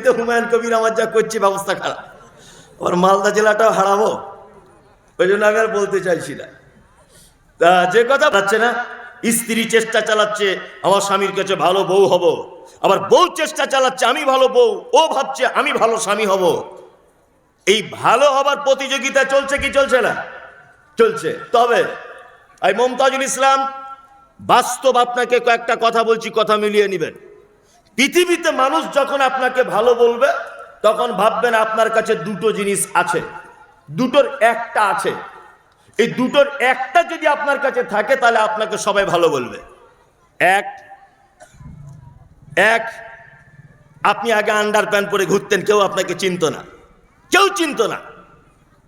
এমনিতে হুমায়ুন কবির আমার যা করছে ব্যবস্থা খারাপ। ওর মালদা জেলাটাও হারাবো। ওই জন্য আমি আর বলতে চাইছি না। তা যে কথা পাচ্ছে না, স্ত্রী চেষ্টা চালাচ্ছে, আমার স্বামীর কাছে ভালো বউ হব। আবার বউ চেষ্টা চালাচ্ছে, আমি ভালো বউ, ও ভাবছে আমি ভালো স্বামী হব। এই ভালো হবার প্রতিযোগিতা চলছে কি চলছে না? চলছে। তবে, এই মমতাজুল ইসলাম, বাস্তব আপনাকে কয়েকটা কথা বলছি, কথা মিলিয়ে নেবেন। পৃথিবীতে মানুষ যখন আপনাকে ভালো বলবে, তখন ভাববেন আপনার কাছে দুটো জিনিস আছে। দুটোর একটা আছে। এই দুটোর একটা যদি আপনার কাছে থাকে, তাহলে আপনাকে সবাই ভালো বলবে। এক এক, আপনি আগে আন্ডার প্যান্ট পরে ঘুরতেন, কেউ আপনাকে চিনতো না। কেউ চিনতো না।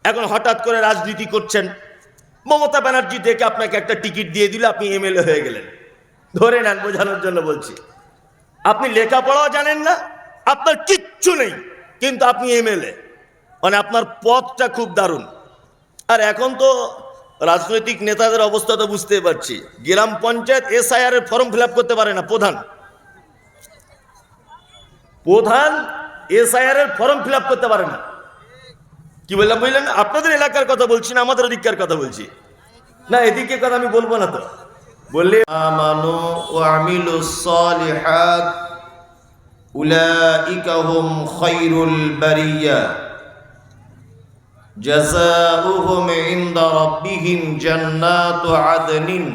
এখন হঠাৎ করে রাজনীতি করছেন, মমতা ব্যানার্জি থেকে আপনাকে একটা টিকিট দিয়ে দিলে, আপনি এমএলএ হয়ে গেলেন। ধরে নেন, বোঝানোর জন্য বলছি। আপনি লেখাপড়াও জানেন না, আপনার কিচ্ছু নেই, কিন্তু আপনি এমএলএ। মানে আপনার পথটা খুব দারুণ। আর এখন তো রাজনৈতিক নেতাদের অবস্থা তো বুঝতে পারছি। গ্রাম পঞ্চায়েত এসআইআর এর ফর্ম ফিল করতে পারে না, প্রধান। প্রধান এসআইআর এর ফর্ম ফিল করতে পারে না। কি বললাম, বুঝলেন? আপনাদের এলাকার কথা বলছি না, আমাদের অধিকার কথা বলছি। না এদিকে কথা আমি বলব না তো। বললে আমানু ওয়া আমিলুস সালিহাত উলাইকা হুম খায়রুল বারিয়া জাযাউহুম ইনদা রাব্বিহিম জান্নাতু আদনিন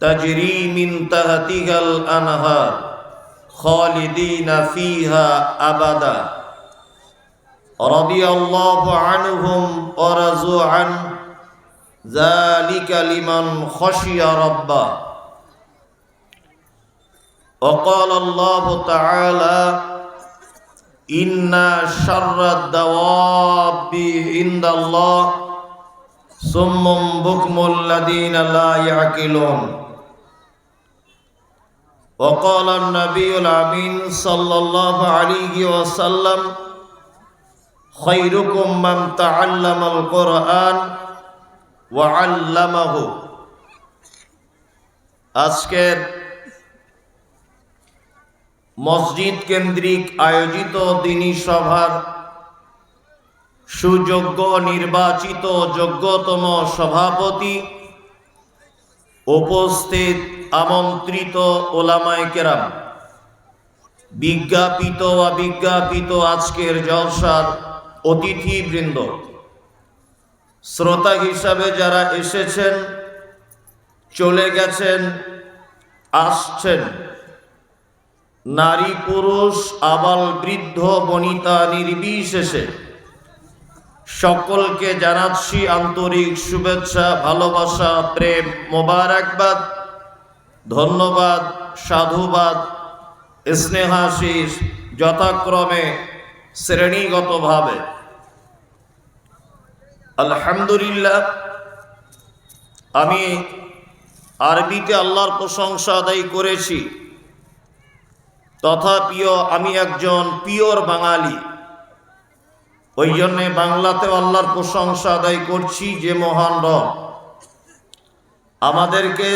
তাজরি মিন তাহতিহাল আনহার খালিদিনা ফিহা আবাদা رضي الله عنهم ورضوا عنه ذلك لمن خشي ربه وقال الله تعالى إن شر الدواب عند الله صم بكم الذين لا يعقلون وقال النبي الأمين صلى الله عليه وسلم خيركم من تعلم القرآن ওয়াল্লামাহু আজকের মসজিদ কেন্দ্রিক আয়োজিত দিনী সভার সুযোগ্য নির্বাচিত যোগ্যতম সভাপতি উপস্থিত আমন্ত্রিত ওলামায় কেরাম। বিজ্ঞাপিত বা বিজ্ঞাপিত আজকের জলসার অতিথিবৃন্দ। শ্রোতা হিসাবে যারা এসেছেন, চলে গেছেন, আসছেন। নারী, পুরুষ, আবাল, বৃদ্ধ, বনিতা, নির্বিশেষে সকলকে জানাচ্ছি আন্তরিক শুভেচ্ছা, ভালোবাসা, প্রেম, মোবারকবাদ, ধন্যবাদ, সাধুবাদ স্নেহাশিস যথাক্রমে শ্রেণীগতভাবে। আলহামদুলিল্লাহ, আমি আরবিতে আল্লাহর প্রশংসা আদায় করেছি। তথাপিও আমি একজন পিওর বাঙালি। ওই জন্যে বাংলাতেও আল্লাহর প্রশংসা আদায় করছি যে মহান রব। আমাদেরকে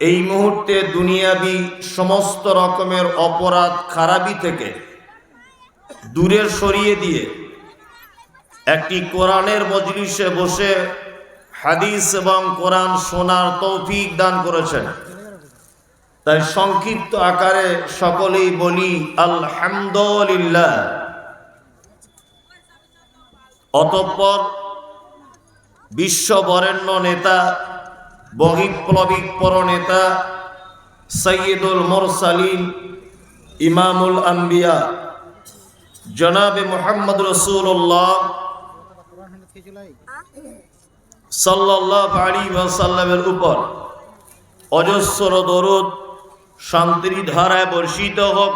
এই মুহূর্তে দুনিয়াবি সমস্ত রকমের অপরাধ, খারাপি থেকে দূরে সরিয়ে দিয়ে একটি কোরআনের মজলিসে বসে হাদিস এবং কোরআন শোনার তৌফিক দান করেছেন। তাই সংক্ষিপ্ত আকারে সকলেই বলি, আলহামদুলিল্লাহ। অতঃপর বিশ্ব বরেণ্য নেতা বহিপ্লবিক নেতা, সৈয়দুল মোরসালিন, ইমামুল আম্বিয়া, জনাবে মোহাম্মদ রসুল্লাহ সাল্লাহ আলী ওয়াসাল্লামের উপর অজস্র দরুদ, শান্তির ধারায় বর্ষিত হোক।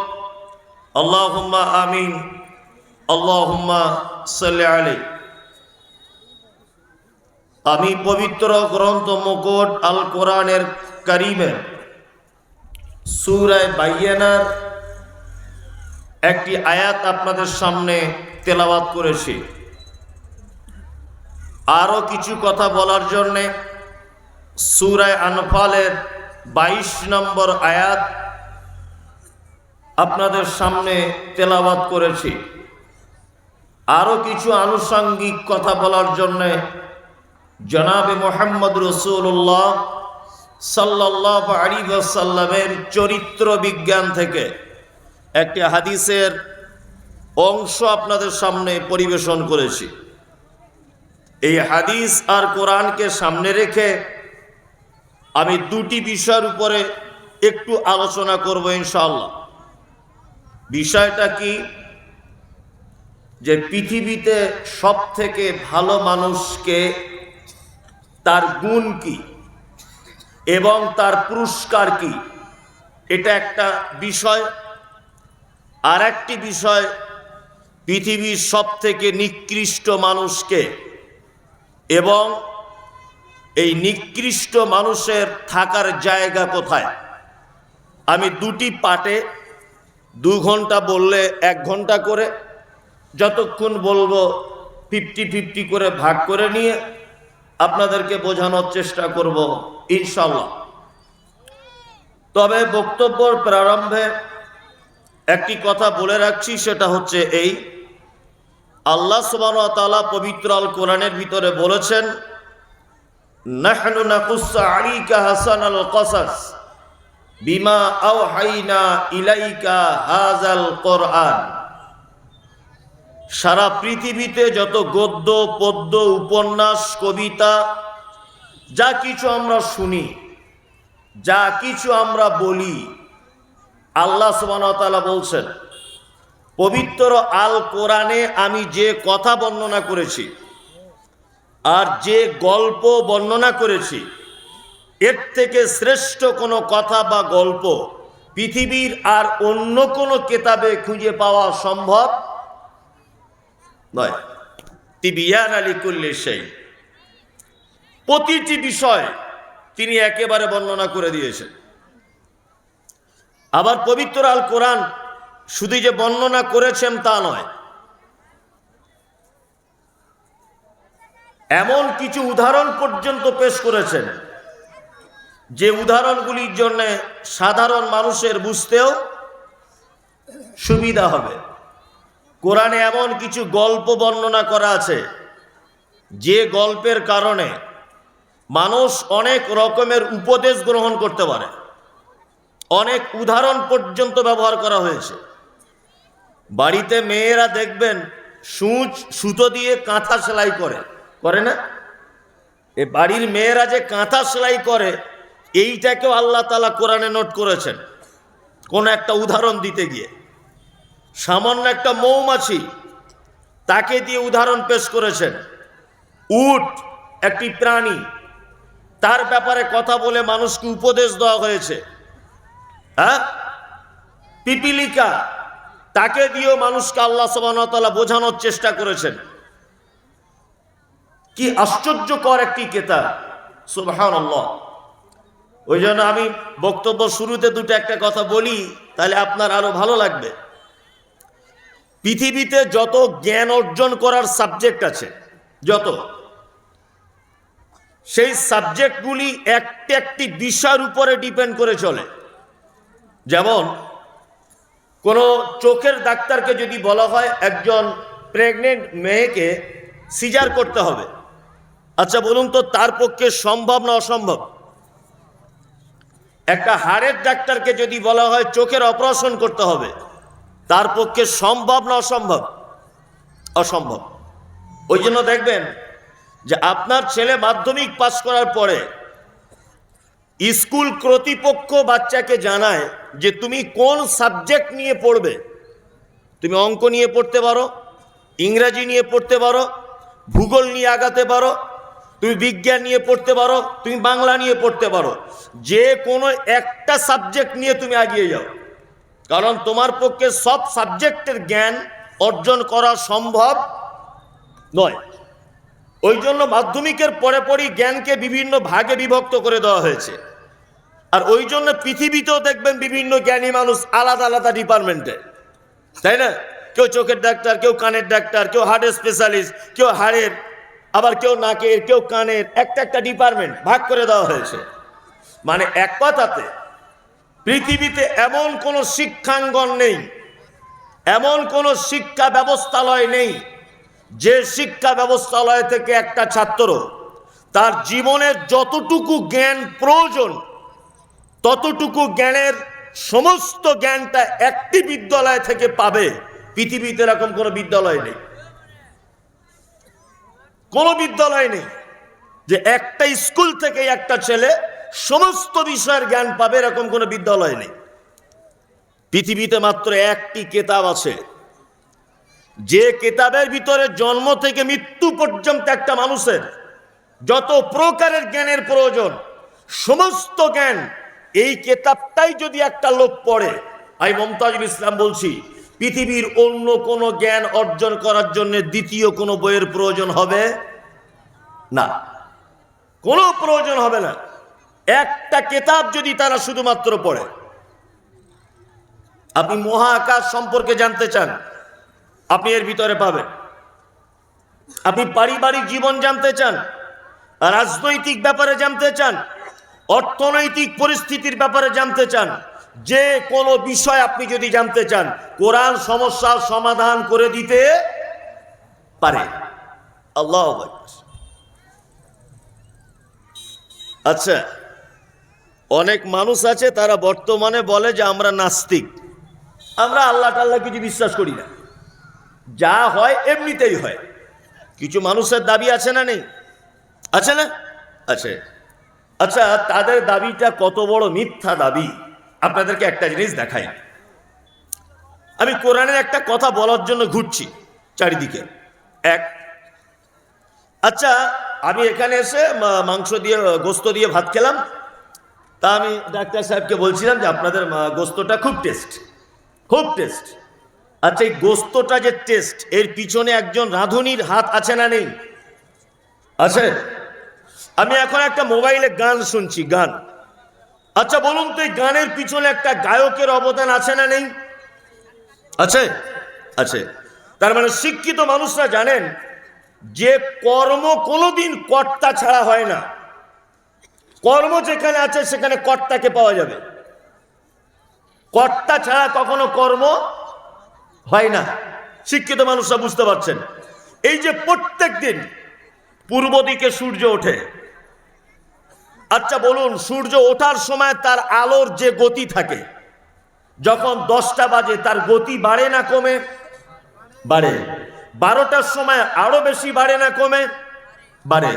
আল্লাহুম্মা আমিন, আল্লাহুম্মা সাল্লি আলী আমি পবিত্র গ্রন্থ মুকুট আল কোরআনের করিমের সুরায় বাইয়ানার একটি আয়াত আপনাদের সামনে তেলাওয়াত করেছি। আরও কিছু কথা বলার জন্যে সুরায় আনফালের বাইশ নম্বর আয়াত আপনাদের সামনে তেলাবাত করেছি। আরও কিছু আনুষঙ্গিক কথা বলার জন্য জনাবে মোহাম্মদ রসুল্লাহ সাল্লাহ আলী সাল্লামের চরিত্র বিজ্ঞান থেকে একটি হাদিসের অংশ আপনাদের সামনে পরিবেশন করেছি। এই হাদিস আর কোরআনকে সামনে রেখে আমি দুটি বিষয়ের উপরে একটু আলোচনা করব ইনশাআল্লাহ। বিষয়টা কি? যে পৃথিবীতে সব থেকে ভালো মানুষকে তার গুণ কি এবং তার পুরস্কার কি? এটা একটা বিষয়। আর একটি বিষয়, পৃথিবীর সব থেকে নিকৃষ্ট মানুষকে এবং এই নিকৃষ্ট মানুষের থাকার জায়গা কোথায়? আমি দুটি পাটে দু ঘণ্টা বললে এক ঘণ্টা করে, যতক্ষণ বলব ফিফটি ফিফটি করে ভাগ করে নিয়ে আপনাদেরকে বোঝানোর চেষ্টা করব ইনশাল্লাহ তবে বক্তব্যর প্রারম্ভে একটি কথা বলে রাখছি, সেটা হচ্ছে এই আল্লাহ সুবাহ তালা পবিত্র আল কোরআনের ভিতরে বলেছেন হাসান আল কসাস আও হাইনা ইলাইকা সারা পৃথিবীতে যত গদ্য, পদ্য, উপন্যাস, কবিতা, যা কিছু আমরা শুনি, যা কিছু আমরা বলি, আল্লাহ সুবাহতালা বলছেন পবিত্র আল কোরআনে আমি যে কথা বর্ণনা করেছি আর যে গল্প বর্ণনা করেছি, এর থেকে শ্রেষ্ঠ কোনো কথা বা গল্প পৃথিবীর আর অন্য কোনো কেতাবে খুঁজে পাওয়া সম্ভব নয়। তিবিয়ান আলী কুল্লি সেই প্রতিটি বিষয় তিনি একেবারে বর্ণনা করে দিয়েছেন। আবার পবিত্র আল কোরআন শুধু যে বর্ণনা করেছেন তা নয়, এমন কিছু উদাহরণ পর্যন্ত পেশ করেছেন, যে উদাহরণগুলির জন্য সাধারণ মানুষের বুঝতেও সুবিধা হবে। কোরআনে এমন কিছু গল্প বর্ণনা করা আছে, যে গল্পের কারণে মানুষ অনেক রকমের উপদেশ গ্রহণ করতে পারে। অনেক উদাহরণ পর্যন্ত ব্যবহার করা হয়েছে। বাড়িতে মেয়েরা দেখবেন সূচ, সুতো দিয়ে কাঁথা সেলাই করে। করে না? এ বাড়ির মেয়েরা যে কাঁথা সেলাই করে, এইটাকেও আল্লাহ তালা কোরআনে নোট করেছেন। কোন একটা উদাহরণ দিতে গিয়ে। সামান্য একটা মৌমাছি তাকে দিয়ে উদাহরণ পেশ করেছেন। উট একটি প্রাণী। তার ব্যাপারে কথা বলে মানুষকে উপদেশ দেওয়া হয়েছে। হ্যাঁ? পিপিলিকা তাকে দিয়েও মানুষকে আল্লাহ সবানতালা বোঝানোর চেষ্টা করেছেন। কি আশ্চর্যকর একটি কেতাব সুবহান ওই জন্য আমি বক্তব্য শুরুতে দুটো একটা কথা বলি, তাহলে আপনার আরও ভালো লাগবে। পৃথিবীতে যত জ্ঞান অর্জন করার সাবজেক্ট আছে, যত, সেই সাবজেক্টগুলি একটি একটি বিষয়ের উপরে ডিপেন্ড করে চলে। যেমন কোনো চোখের ডাক্তারকে যদি বলা হয় একজন প্রেগনেন্ট মেয়েকে সিজার করতে হবে। আচ্ছা বলুন তো, তার পক্ষে সম্ভব না অসম্ভব? একটা হাড়ের ডাক্তারকে যদি বলা হয় চোখের অপারেশন করতে হবে, তার পক্ষে সম্ভব না অসম্ভব? অসম্ভব। ওই জন্য দেখবেন যে আপনার ছেলে মাধ্যমিক পাস করার পরে স্কুল কর্তৃপক্ষ বাচ্চাকে জানায় যে তুমি কোন সাবজেক্ট নিয়ে পড়বে? তুমি অঙ্ক নিয়ে পড়তে পারো, ইংরাজি নিয়ে পড়তে পারো, ভূগোল নিয়ে আগাতে পারো, তুমি বিজ্ঞান নিয়ে পড়তে পারো, তুমি বাংলা নিয়ে পড়তে পারো। যে কোনো একটা সাবজেক্ট নিয়ে তুমি এগিয়ে যাও। কারণ তোমার পক্ষে সব সাবজেক্টের জ্ঞান অর্জন করা সম্ভব নয়। ওই জন্য মাধ্যমিকের পরে পরই জ্ঞানকে বিভিন্ন ভাগে বিভক্ত করে দেওয়া হয়েছে। আর ওই জন্য পৃথিবীতেও দেখবেন বিভিন্ন জ্ঞানী মানুষ আলাদা আলাদা ডিপার্টমেন্টে। তাই না? কেউ চোখের ডাক্তার, কেউ কানের ডাক্তার, কেউ হার্টের স্পেশালিস্ট, কেউ হাড়ের, আবার কেউ নাকের, কেউ কানের, একটা একটা ডিপার্টমেন্ট ভাগ করে দেওয়া হয়েছে। মানে এক কথাতে পৃথিবীতে এমন কোনো শিক্ষাঙ্গন নেই, এমন কোনো শিক্ষা ব্যবস্থালয় নেই, যে শিক্ষা ব্যবস্থালয় থেকে একটা ছাত্র তার জীবনের যতটুকু জ্ঞান প্রয়োজন ততটুকু জ্ঞানের সমস্ত জ্ঞানটা একটি বিদ্যালয় থেকে পাবে। পৃথিবীতে এরকম কোনো বিদ্যালয় নেই। কোনো বিদ্যালয় নেই যে একটা স্কুল থেকে একটা ছেলে সমস্ত বিষয়ের জ্ঞান পাবে, এরকম কোনো বিদ্যালয় নেই। পৃথিবীতে মাত্র একটি কেতাব আছে। যে কেতাবের ভিতরে জন্ম থেকে মৃত্যু পর্যন্ত একটা মানুষের যত প্রকারের জ্ঞানের প্রয়োজন, সমস্ত জ্ঞান এই কেতাবটাই যদি একটা লোক পড়ে, আমি মমতাজুল ইসলাম বলছি, পৃথিবীর অন্য কোনো জ্ঞান অর্জন করার জন্য দ্বিতীয় কোনো বইয়ের প্রয়োজন হবে? না। কোনো প্রয়োজন হবে না। একটা কেতাব যদি তারা শুধুমাত্র পড়ে। আপনি মহাকাশ সম্পর্কে জানতে চান, আপনি এর ভিতরে পাবেন। আপনি পারিবারিক জীবন জানতে চান, রাজনৈতিক ব্যাপারে জানতে চান অর্থনৈতিক পরিস্থিতির ব্যাপারে জানতে চান, যে কোনো বিষয় আপনি যদি জানতে চান, কোরআন সমস্যার সমাধান করে দিতে পারে। আল্লাহ আচ্ছা অনেক মানুষ আছে, তারা বর্তমানে বলে যে আমরা নাস্তিক। আমরা আল্লাহ টাল্লাহ কিছু বিশ্বাস করি না। যা হয় এমনিতেই হয়। কিছু মানুষের দাবি আছে না নেই? আছে না? আছে। আচ্ছা তাদের দাবিটা কত বড় মিথ্যা দাবি? আপনাদেরকে একটা জিনিস দেখাই। আমি কোরআনের একটা কথা বলার জন্য ঘুরছি চারিদিকে। এক আচ্ছা আমি এখানে এসে মাংস দিয়ে, গোস্ত দিয়ে ভাত খেলাম। তা আমি ডাক্তার সাহেবকে বলছিলাম যে আপনাদের গোস্তটা খুব টেস্ট খুব টেস্ট। আচ্ছা এই গোস্তটা যে টেস্ট, এর পিছনে একজন রাঁধুনির হাত আছে না নেই? আছে? আমি এখন একটা মোবাইলে গান শুনছি, গান। আচ্ছা বলুন তো, এই গানের পিছনে একটা গায়কের অবদান আছে না নেই? আছে? আছে। তার মানে শিক্ষিত মানুষরা জানেন, যে কর্ম কোনোদিন কর্তা ছাড়া হয় না। কর্ম যেখানে আছে, সেখানে কর্তাকে পাওয়া যাবে। কর্তা ছাড়া কখনো কর্ম হয় না। শিক্ষিত মানুষরা বুঝতে পারছেন। এই যে প্রত্যেক দিন পূর্ব দিকে সূর্য ওঠে। আচ্ছা বলুন, সূর্য ওঠার সময় তার আলোর যে গতি থাকে, যখন দশটা বাজে, তার গতি বাড়ে না কমে? বাড়ে। বারোটার সময় আরও বেশি বাড়ে না কমে? বাড়ে।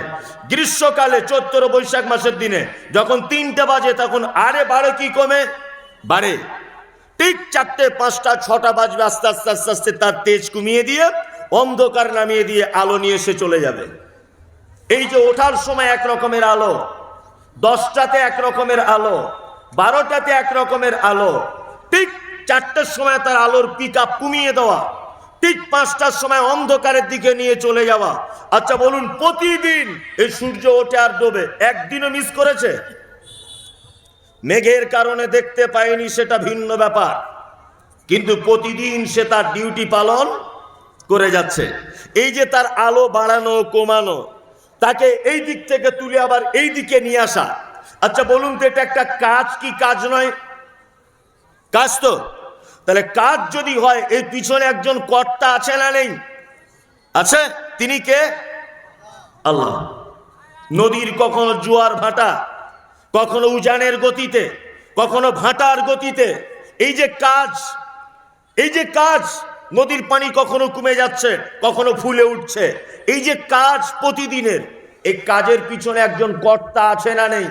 গ্রীষ্মকালে চৈত্র, বৈশাখ মাসের দিনে যখন তিনটা বাজে, তখন আরে বাড়ে কি কমে? বাড়ে। ঠিক চারটে, পাঁচটা, ছটা বাজবে, আস্তে আস্তে আস্তে আস্তে তার তেজ কমিয়ে দিয়ে অন্ধকার নামিয়ে দিয়ে আলো নিয়ে এসে চলে যাবে। এই যে ওঠার সময় এক রকমের আলো, দশটাতে এক রকমের আলো, বারোটাতে এক রকমের আলো, ঠিক চারটার সময় তার আলোর পিক আপ কমিয়ে দেওয়া, ঠিক পাঁচটার সময় অন্ধকারের দিকে নিয়ে চলে যাওয়া। আচ্ছা বলুন, প্রতিদিন এই সূর্য ওঠে আর ডোবে, একদিনও মিস করেছে? মেঘের কারণে দেখতে পায়নি সেটা ভিন্ন ব্যাপার, কিন্তু প্রতিদিন সে তার ডিউটি পালন করে যাচ্ছে। এই যে তার আলো বাড়ানো, কমানো তাকে এই দিক থেকে তুলে আবার এই দিকে নিয়ে আসা। আচ্ছা বলুন তো এটা একটা কাজ কি কাজ নয়? কাজ তো। তাহলে কাজ যদি হয়, এর পিছনে একজন কর্তা আছে না নেই? আছে? তিনি কে? আল্লাহ। নদীর কখনো জোয়ার ভাটা, কখনো উজানের গতিতে, কখনো ভাটার গতিতে। এই যে কাজ, এই যে কাজ নদীর পানি কখনো কমে যাচ্ছে, কখনো ফুলে উঠছে। এই যে কাজ প্রতিদিনের, এই কাজের পিছনে একজন কর্তা আছে না নেই?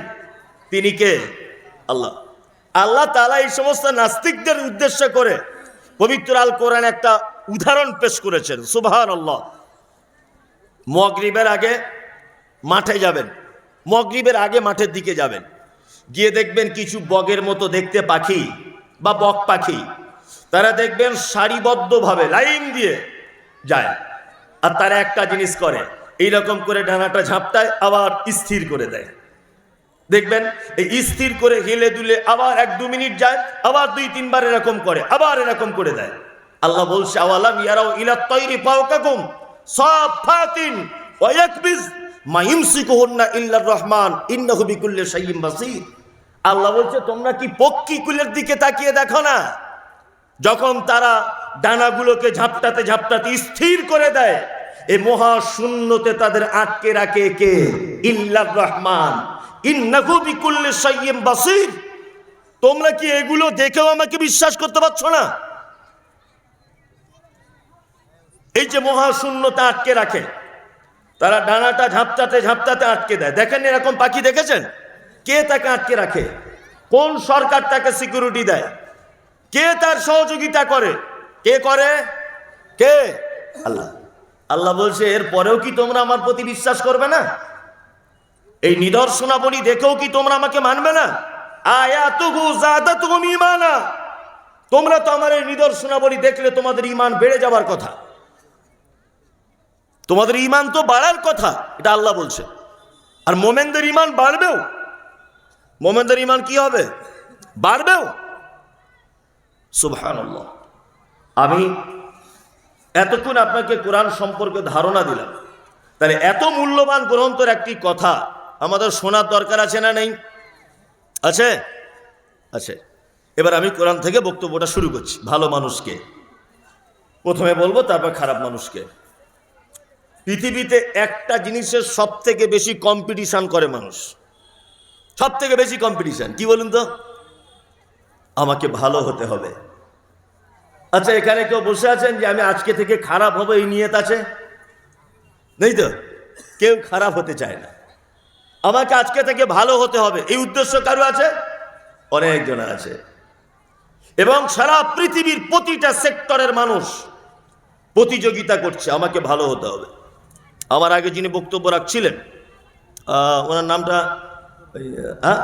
তিনি কে? আল্লাহ। আল্লাহ তালা এই সমস্ত নাস্তিকদের উদ্দেশ্য করে পবিত্র আল কোরআন একটা উদাহরণ পেশ করেছেন। সুবাহান আল্লাহ মগরিবের আগে মাঠে যাবেন। মগরিবের আগে মাঠের দিকে যাবেন। গিয়ে দেখবেন কিছু বগের মতো দেখতে পাখি বা বক পাখি। তারা দেখবেন সারিবদ্ধভাবে লাইন দিয়ে যায়। আর তারা একটা জিনিস করে, এইরকম করে ডানাটা ঝাপটায় আবার স্থির করে দেয়। দেখবেন, এই স্থির করে হেলে দুলে আবার এক দু মিনিট যায়, আবার দুই তিনবার এরকম করে, আবার এরকম করে দেয়। আল্লাহ বলছে, আওয়ালাম ইয়ারাও ইলা তৈরি ফাওকাকুম সাফাতিন ওয়া ইয়াকবিজ মা ইমসিকুহুন্না ইল্লার রহমান, ইন্নাহু বিকুল্লি শাইইন বাসীর। আল্লাহ বলছে, তোমরা কি পক্ষী কুলের দিকে তাকিয়ে দেখো না? যখন তারা ডানাগুলোকে ঝাপটাতে ঝাপটাতে স্থির করে দেয়, এ মহা শূন্যতে তাদের আটকে রাখে কে? ইল্লার রহমান। তোমরা কি এগুলো দেখেও আমাকে বিশ্বাস করতে পারছ না? এই যে মহাশূন্যতা আটকে রাখে, তারা ডানাটা ঝাপটাতে ঝাপটাতে আটকে দেয়। দেখেন এরকম পাখি দেখেছেন? কে তাকে আটকে রাখে? কোন সরকার তাকে সিকিউরিটি দেয়? কে তার সহযোগিতা করে? কে করে? কে? আল্লাহ। আল্লাহ বলছে এর পরেও কি তোমরা আমার প্রতি বিশ্বাস করবে না? এই নিদর্শনাবলী দেখেও কি তোমরা আমাকে মানবে না? ঈমানা। তোমরা তো আমার এই নিদর্শনাবলী দেখলে তোমাদের ঈমান বেড়ে যাবার কথা। তোমাদের ঈমান তো বাড়ার কথা, এটা আল্লাহ বলছে। আর মোমেনদের ঈমান বাড়বেও। মোমেনদের ঈমান কি হবে? বাড়বেও। সুবহানাল্লাহ। আমি এতক্ষণ আপনাকে কোরআন সম্পর্কে ধারণা দিলাম। তাহলে এত মূল্যবান গ্রন্থের একটি কথা আমাদের শোনার দরকার আছে না নেই? আছে? আছে। এবার আমি কোরআন থেকে বক্তব্যটা শুরু করছি, ভালো মানুষকে। প্রথমে বলব, তারপর খারাপ মানুষকে। পৃথিবীতে একটা জিনিসের সব থেকে বেশি কম্পিটিশন করে মানুষ। সব থেকে বেশি কম্পিটিশন কি বলুন তো? আমাকে ভালো হতে হবে। আচ্ছা এখানে কেউ বসে আছেন যে আমি আজকে থেকে খারাপ হব, এই নিয়ত আছে? নেই তো? কেউ খারাপ হতে চায় না। আমাকে আজকে থেকে ভালো হতে হবে, এই উদ্দেশ্য কারও আছে? অনেকজন আছে। এবং সারা পৃথিবীর প্রতিটা সেক্টরের মানুষ প্রতিযোগিতা করছে, আমাকে ভালো হতে হবে। আমার আগে যিনি বক্তব্য রাখছিলেন ওনার নামটা হ্যাঁ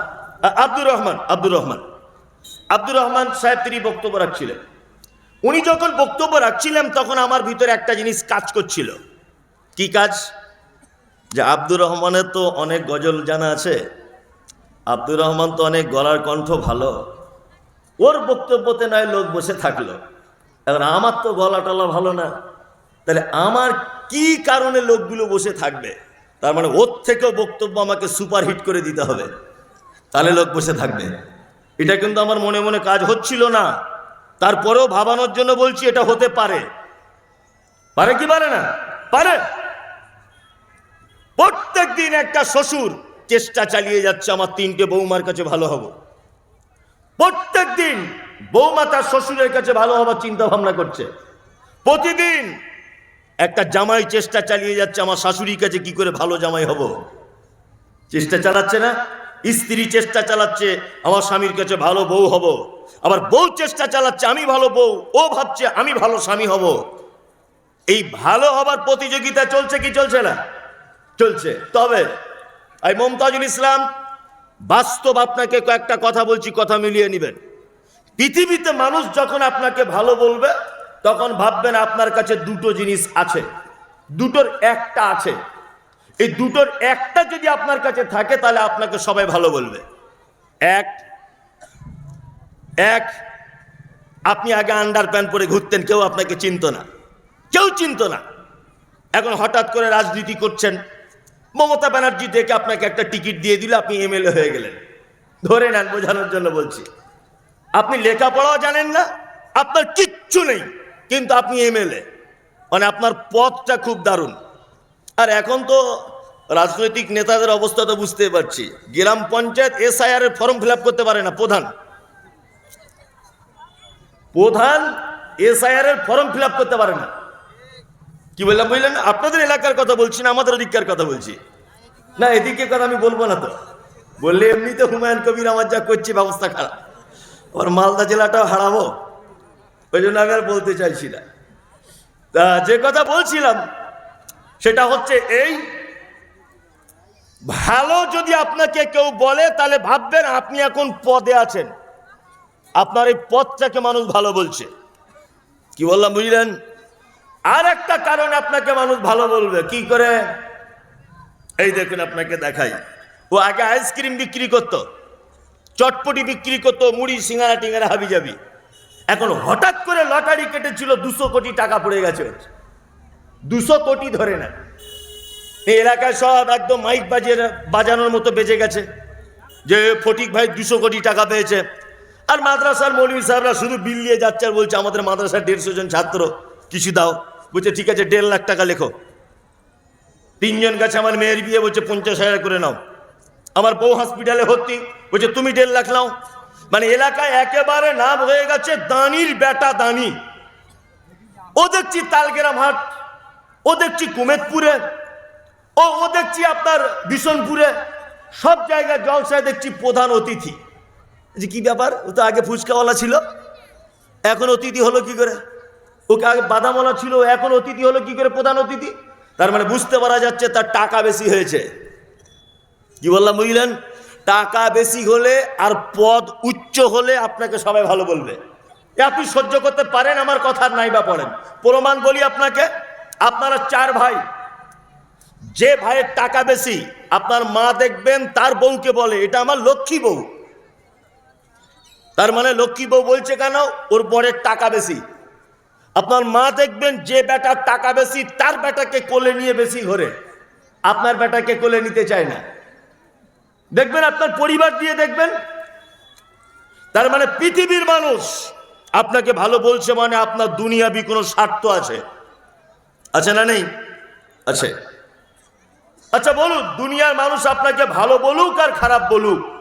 আব্দুর রহমান আব্দুর রহমান। আব্দুর রহমান সাহেব তিনি বক্তব্য রাখছিলেন। উনি যখন বক্তব্য রাখছিলেন, তখন আমার ভিতরে একটা জিনিস কাজ করছিল। কি কাজ? যে আব্দুর রহমানের তো অনেক গজল জানা আছে। আব্দুর রহমান তো অনেক গলার কণ্ঠ ভালো। ওর বক্তব্যতে নয়, লোক বসে থাকল। এখন আমার তো গলা টলা ভালো না। তাহলে আমার কি কারণে লোকগুলো বসে থাকবে? তার মানে ওর থেকেও বক্তব্য আমাকে সুপার হিট করে দিতে হবে। তাহলে লোক বসে থাকবে। এটা কিন্তু আমার মনে মনে কাজ হচ্ছিল না। তারপরেও ভাবানোর জন্য বলছি এটা হতে পারে। পারে কি পারে না? পারে। প্রত্যেক দিন একটা শ্বশুর চেষ্টা চালিয়ে যাচ্ছে, আমার তিনটে বৌমার কাছে ভালো হব। প্রত্যেক দিন বৌমা তার শ্বশুরের কাছে ভালো হবার চিন্তা ভাবনা করছে। প্রতিদিন একটা জামাই চেষ্টা চালিয়ে যাচ্ছে, আমার শাশুড়ির কাছে কি করে ভালো জামাই হব? চেষ্টা চালাচ্ছে না? স্ত্রী চেষ্টা চালাচ্ছে, আমার স্বামীর কাছে ভালো বউ হব। আবার বউ চেষ্টা চালাচ্ছে, আমি ভালো বউ, ও ভাবছে, আমি ভালো স্বামী হব। এই ভালো হবার প্রতিযোগিতা চলছে কি চলছে না? চলছে। তবে, এই মমতাজুল ইসলাম, বাস্তব আপনাকে কয়েকটা কথা বলছি, কথা মিলিয়ে নেবেন। পৃথিবীতে মানুষ যখন আপনাকে ভালো বলবে, তখন ভাববেন আপনার কাছে দুটো জিনিস আছে। দুটোর একটা আছে। এই দুটোর একটা যদি আপনার কাছে থাকে, তাহলে আপনাকে সবাই ভালো বলবে। এক এক, আপনি আগে আন্ডার প্যান্ট পরে ঘুরতেন, কেউ আপনাকে চিনত না। কেউ চিনত না। এখন হঠাৎ করে রাজনীতি করছেন, মমতা ব্যানার্জি থেকে আপনাকে একটা টিকিট দিয়ে দিলে, আপনি এমএলএ হয়ে গেলেন। ধরে নেন, বোঝানোর জন্য বলছি। আপনি লেখাপড়াও জানেন না, আপনার কিচ্ছু নেই, কিন্তু আপনি এমএলএ মানে আপনার পথটা খুব দারুণ। আর এখন তো রাজনৈতিক নেতাদের অবস্থা তো বুঝতে পারছি। গ্রাম পঞ্চায়েত এসআইআর এর ফর্ম ফিল করতে পারে না, প্রধান। প্রধান এসআইআর এর ফর্ম ফিল করতে পারে না। কি বললাম, বুঝলেন? আপনাদের এলাকার কথা বলছি না, আমাদের ওদিককার কথা বলছি। না, এদিকে কথা আমি বলব না তো। বললে এমনিতে হুমায়ুন কবির আমার যা করছে ব্যবস্থা খারাপ। ওর মালদা জেলাটাও হারাবো। ওই জন্য আমি আর বলতে চাইছি না। তা যে কথা বলছিলাম সেটা হচ্ছে এই, ভালো যদি আপনাকে কেউ বলে, তাহলে ভাববেন আপনি এখন পদে আছেন। আপনার এই পদটাকে মানুষ ভালো বলছে। কি বললাম, বুঝলেন? আর একটা কারণে আপনাকে মানুষ ভালো বলবে। কি করে? এই দেখুন, আপনাকে দেখাই। ও আগে আইসক্রিম বিক্রি করতো, চটপটি বিক্রি করতো, মুড়ি, সিঙ্গারা, টিঙ্গারা হাবি যাবি এখন হঠাৎ করে লটারি কেটেছিল, দুশো কোটি টাকা পড়ে গেছে। দুশো কোটি ধরে না এই এলাকায় সব একদম মাইক বাজিয়ে বাজানোর মতো বেজে গেছে যে ফটিক ভাই দুশো কোটি টাকা পেয়েছে। আর মাদ্রাসার মৌলভী সাহেবরা শুধু বিল নিয়ে যাচ্ছে আর বলছে, আমাদের মাদ্রাসার দেড়শো জন ছাত্র, কিছু দাও। বলছে, ঠিক আছে, দেড় লাখ টাকা লেখো। তিনজন কাছে আমার মেয়ের বিয়ে। বলছে, পঞ্চাশ হাজার করে নাও। আমার বউ হসপিটালে ভর্তি। বলছে, তুমি দেড় লাখ নাও। মানে এলাকায় একেবারে নাম হয়ে গেছে দানির বেটা দানি। ও দেখছি তালগেরাম হাট। ও দেখছি কুমেদপুরে, ও ও দেখছি আপনার বিশনপুরে সব জায়গায় জলসায় দেখছি প্রধান অতিথি। যে কি ব্যাপার? ও তো আগে ফুচকাওয়ালা ছিল, এখন অতিথি হলো কি করে? ওকে আগে বাদামওয়ালা ছিল, এখন অতিথি হলো কি করে প্রধান অতিথি? তার মানে বুঝতে পারা যাচ্ছে তার টাকা বেশি হয়েছে। কি বললাম, বুঝলেন? টাকা বেশি হলে আর পদ উচ্চ হলে আপনাকে সবাই ভালো বলবে। আপনি সহ্য করতে পারেন, আমার কথার নাই বা পড়েন। প্রমাণ বলি আপনাকে আপনারা চার ভাই, যে ভাইয়ের টাকা বেশি, আপনার মা দেখবেন তার বউকে বলে, এটা আমার লক্ষ্মী বউ। তার মানে লক্ষ্মী বউ বলছে কেন? ওর বরের টাকা বেশি। আপনার মা দেখবেন যে বেটার টাকা বেশি, তার বেটাকে কোলে নিয়ে বেশি ঘরে। আপনার বেটাকে কোলে নিতে চায় না। দেখবেন আপনার পরিবার দিয়ে দেখবেন। তার মানে পৃথিবীর মানুষ, আপনাকে ভালো বলছে মানে আপনার দুনিয়াবি কোনো স্বার্থ আছে। আছে না নেই? আছে। আচ্ছা বলুন দুনিয়ার মানুষ আপনাকে ভালো বলুক আর খারাপ বলুক।